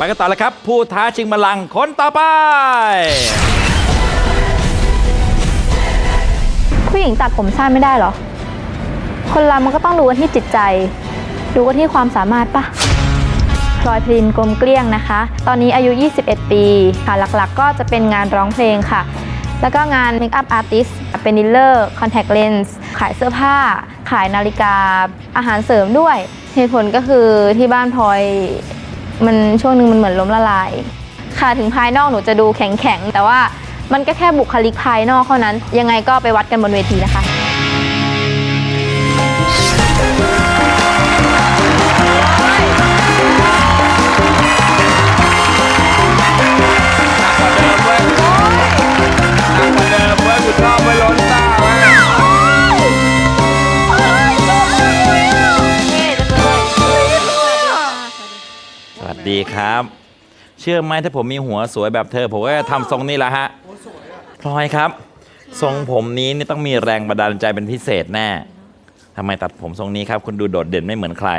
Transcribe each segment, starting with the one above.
ไปกันต่อเลยครับ ผู้ท้าชิงบัลลังก์คนต่อไป ผู้หญิงตัดผมสั้นไม่ได้เหรอ คนเรามันก็ต้องดูกันที่จิตใจ ดูกันที่ความสามารถปะพลอยพลินกลมเกลี้ยงนะคะ ตอนนี้อายุ 21 ปีค่ะ หลักๆ ก็จะเป็นงานร้องเพลงค่ะ แล้วก็งานเมคอัพอาร์ติสเป็นดีลเลอร์คอนแทคเลนส์ขายเสื้อผ้า ขายนาฬิกาอาหารเสริมด้วย เหตุผลก็คือที่บ้านพลอย มันช่วงหนึ่งมันเหมือนล้มละลาย ค่ะถึงภายนอกหนูจะดูแข็งๆ แต่ว่ามันก็แค่บุคลิกภายนอกเท่านั้น ยังไงก็ไปวัดกันบนเวทีนะคะ ดีครับ เชื่อไหมถ้าผมมีหัวสวยแบบเธอ ผมก็จะทำทรงนี้แหละฮะพลอยครับ ทรงผมนี้นี่ต้องมีแรงบันดาลใจเป็นพิเศษแน่ทำไมตัดผมทรงนี้ครับ คุณดูโดดเด่นไม่เหมือนใคร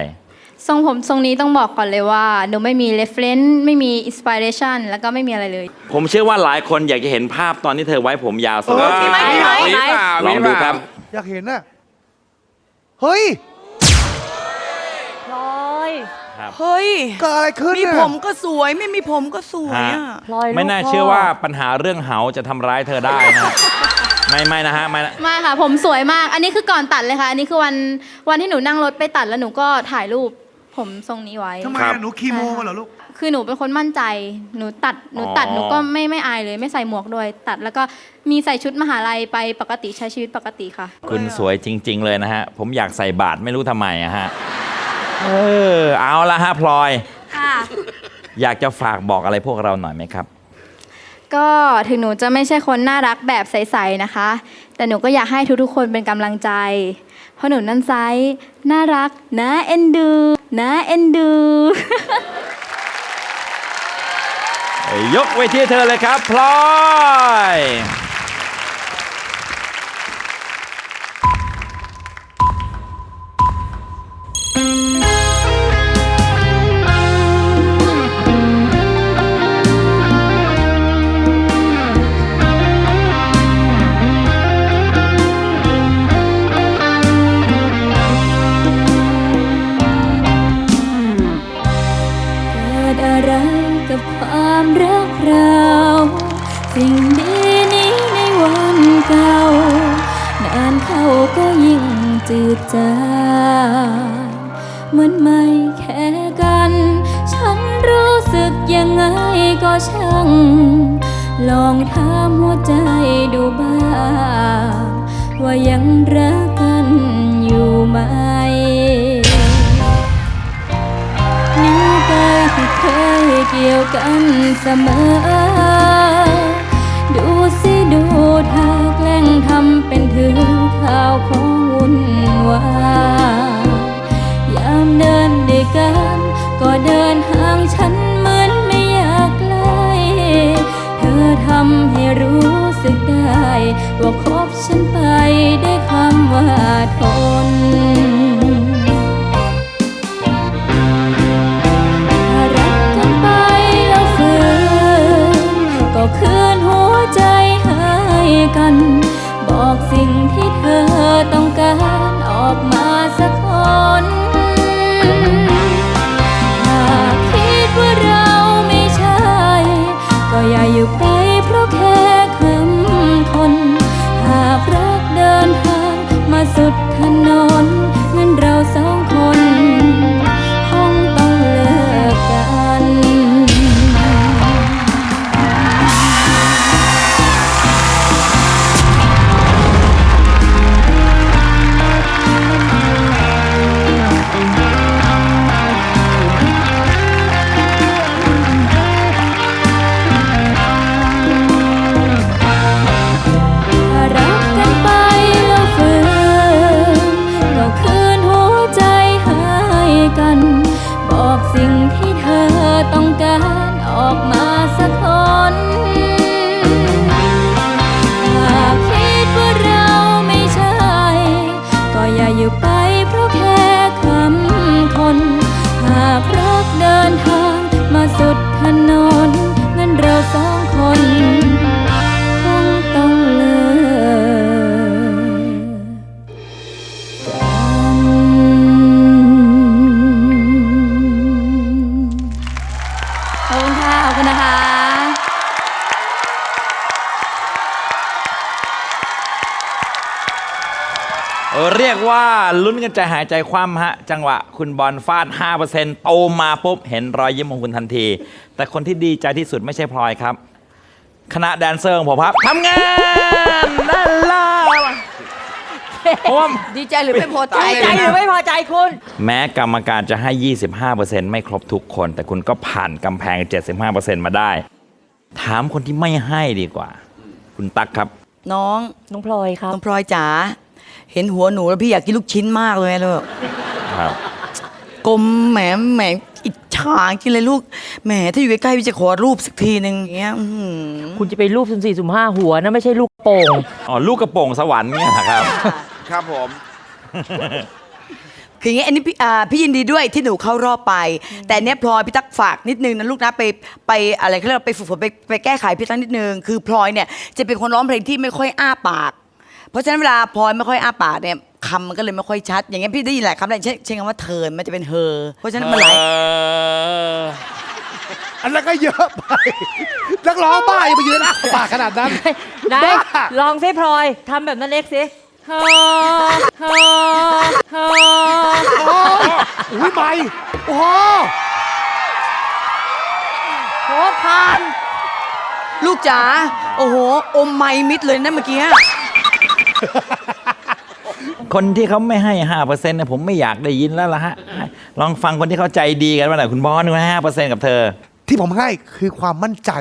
ทรงผมทรงนี้ต้องบอกก่อนเลยว่าหนูไม่มี reference ไม่มี inspiration แล้วก็ไม่มีอะไรเลย ผมเชื่อว่าหลายคนอยากจะเห็นภาพตอนที่เธอไว้ผมยาวสเอลอวยมีไหมมีไหมมีเปล่าลองดูครับ อยากเห็นน่ะ เฮ้ยพลอย ครับ เฮ้ย เกิดอะไรขึ้นมีน่ะผมก็สวยไม่มีผมก็สวยฮะอะพลอยลูกไม่น่าพ่อ เชื่อว่าปัญหาเรื่องเหาจะทำร้ายเธอได้นะฮะ ไม่ไม่นะฮะไม่นะไม่ค่ะผมสวยมาก อันนี้คือก่อนตัดเลยค่ะ อันนี้คือวันวันที่หนูนั่งรถไปตัดแล้วหนูก็ถ่ายรูปผมทรงนี้ไว้ ทำไมครัอะบหนูคีโมมาเหรอลูก คือหนูเป็นคนมั่นใจ หนูตัดหนูตัดอ๋อหนูก็ไม่ไม่อายเลยไม่ใส่หมวกด้วย ตัดแล้วก็มีใส่ชุดมหาลัยไปปกติใช้ชีวิตปกติค่ะ คุณสวยจริง ๆ เลยนะฮะ ผมอยากใส่บาทไม่รู้ทำไมอะฮะ เออเอาละฮะพลอย ค่ะ อยากจะฝากบอกอะไรพวกเราหน่อยไหมครับ ก็ถึงหนูจะไม่ใช่คนน่ารักแบบใสๆนะคะ แต่หนูก็อยากให้ทุกๆคนเป็นกำลังใจ เพราะหนูนั่นไซส์น่ารักนะเอ็นดูนะเอ็นดู ยกเวทีให้เธอเลยครับพลอย กับความรักเรา สิ่งดีนี้ในวันเก่า นานเข้าก็ยิ่งจืดจางเหมือนไม่แค่กัน ฉันรู้สึกยังไงก็ช่าง ลองถามหัวใจดูบ้าง ว่ายังรัก เกี่ยวกันเสมอ กัน ยกว่าลุ้นกันใจหายใจคว่ำฮะ จังหวะคุณบอลฟาด 5%โตมาปุ๊บ เห็นรอยยิ้มของคุณทันที แต่คนที่ดีใจที่สุดไม่ใช่พลอยครับ คณะแดนเซอร์ของผมครับทำงานนั่นล่ะเพราะว่าดีใจหรือไม่พอใจ ใจหรือไม่พอใจคุณ แม้กรรมการจะให้ 25%ไม่ครบทุกคน แต่คุณก็ผ่านกำแพง 75%มาได้ ถามคนที่ไม่ให้ดีกว่า คุณตั๊กครับ น้อง น้องพลอยครับ น้องพลอยจ๋า เห็นหัวหนูแล้วพี่อยากกินลูกชิ้นมากเลยลูกครับกลมแหมแหมอิจฉากินเลยลูกแหมถ้าอยู่ใกล้ๆพี่จะขอรูปสักทีหนึ่งอย่างเงี้ยอื้อหือ คุณจะไปรูปสุ่มสี่สุ่มห้าหัวนะไม่ใช่ลูกโป่ง อ๋อลูกกระโปรงสวรรค์เนี่ยนะครับ ครับผม คืออย่างเงี้ยอันนี้พี่อ่าพี่ยินดีด้วยที่หนูเข้ารอบไป แต่เนี้ยพลอยพี่ตั๊กฝากนิดนึงนะลูกนะไปไปอะไรเขาเรียกว่าไปฝึกฝนไปไปแก้ไขพี่ตั๊กนิดนึงคือพลอยเนี่ยจะเป็นคนร้องเพลงที่ไม่ค่อยอ้าปาก เพราะฉะนั้นเวลาพลอยไม่ค่อยอ้าปากเนี่ยคำมันก็เลยไม่ค่อยชัด อย่างเงี้ยพี่ได้ยินหลายคำเลยเช่นเช่นคำว่าเทิร์นมันจะเป็นเฮอเพราะฉะนั้นมันหลายอันนั้นก็เยอะไปนักร้องบ้าอย่าไปยืนอ้าปากขนาดนั้นไหนบ้า ลองซิพลอยทำแบบนั้นเอ็กซิเฮ้อเฮ้อเฮ้อโอ้อุ้ยไม่โอ้โหโคตรผ่าน ลูกจ๋าโอ้โห อมไมมิดเลยนะเมื่อกี้ คนที่เขาไม่ให้ห้าเปอร์เซ็นต์เนี่ยผมไม่อยากได้ยินแล้วล่ะฮะ ลองฟังคนที่เขาใจดีกันว่าหน่อยคุณบอลคุณห้าเปอร์เซ็นต์กับเธอ ที่ผมให้คือความมั่นใจ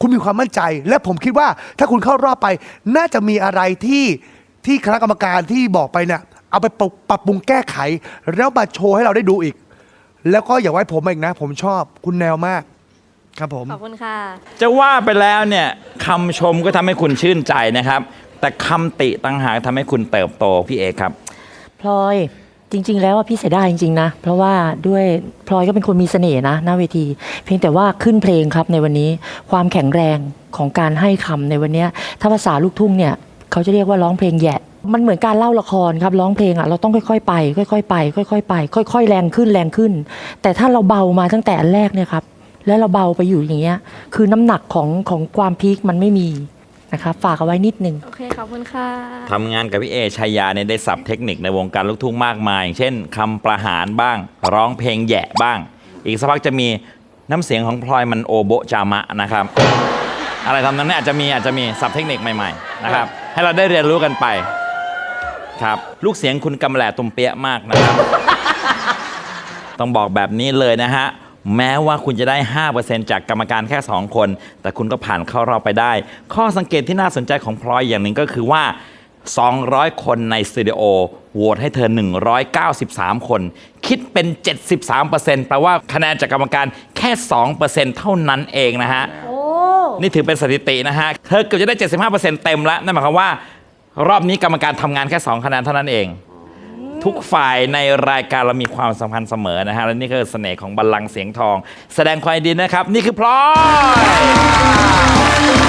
คุณมีความมั่นใจ และผมคิดว่าถ้าคุณเข้ารอบไป น่าจะมีอะไรที่ที่คณะกรรมการที่บอกไปเนี่ยเอาไปปรับปรับปรุงแก้ไข แล้วมาโชว์ให้เราได้ดูอีก แล้วก็อย่าไว้ผมอีกนะ ผมชอบคุณแนวมาก ครับผม ขอบคุณค่ะ จะว่าไปแล้วเนี่ยคำชมก็ทำให้คุณชื่นใจนะครับ แต่คำติต่างหากทำให้คุณเติบโตพี่เอกครับ พลอยจริง ๆ แล้วอะพี่เสียดายจริง ๆ นะ เพราะว่าด้วยพลอยก็เป็นคนมีเสน่ห์นะหน้าเวที เพียงแต่ว่าขึ้นเพลงครับในวันนี้ความแข็งแรงของการให้คำในวันเนี้ยถ้าภาษาลูกทุ่งเนี่ยเขาจะเรียกว่าร้องเพลงแหยะ มันเหมือนการเล่าละครครับร้องเพลงอะเราต้องค่อยๆไป ค่อยๆไป ค่อยๆไป ค่อยๆแรงขึ้นแรงขึ้น แต่ถ้าเราเบามาตั้งแต่อันแรกเนี่ยครับแล้วเราเบาไปอยู่อย่างเงี้ยคือน้ำหนักของของความพีคมันไม่มี นะครับฝากเอาไว้นิดนึง โอเคขอบคุณค่ะ ทำงานกับพี่เอชายาเนี่ยได้สับเทคนิคในวงการลูกทุ่งมากมายอย่างเช่นคำประหารบ้าง ร้องเพลงแหยะบ้าง อีกสักพักจะมีน้ำเสียงของพลอยมันโอโบะจามะนะครับ อะไรทำนั้นเนี่ยอาจจะมีอาจจะมีสับเทคนิคใหม่ๆนะครับ ให้เราได้เรียนรู้กันไปครับลูกเสียงคุณกำแหลตุมเปียะมากนะครับ ต้องบอกแบบนี้เลยนะฮะ แม้ว่าคุณจะได้ 5%จากกรรมการแค่ 2 คน แต่คุณก็ผ่านเข้ารอบไปได้ ข้อสังเกตที่น่าสนใจของพลอยอย่างหนึ่งก็คือว่า 200 คนในสตูดิโอโหวตให้เธอ 193 คน คิดเป็น 73%แปลว่าคะแนนจากกรรมการแค่ 2%เท่านั้นเองนะฮะ นี่ถือเป็นสถิตินะฮะ เธอเกือบจะได้ 75%เต็มแล้ว นั่นหมายความว่า รอบนี้กรรมการทำงานแค่ 2 คะแนนเท่านั้นเอง ทุกฝ่ายในรายการเรามีความสัมพันธ์เสมอนะฮะ และนี่คือเสน่ห์ของบัลลังก์เสียงทอง แสดงความยินดีนะครับ นี่คือพลอย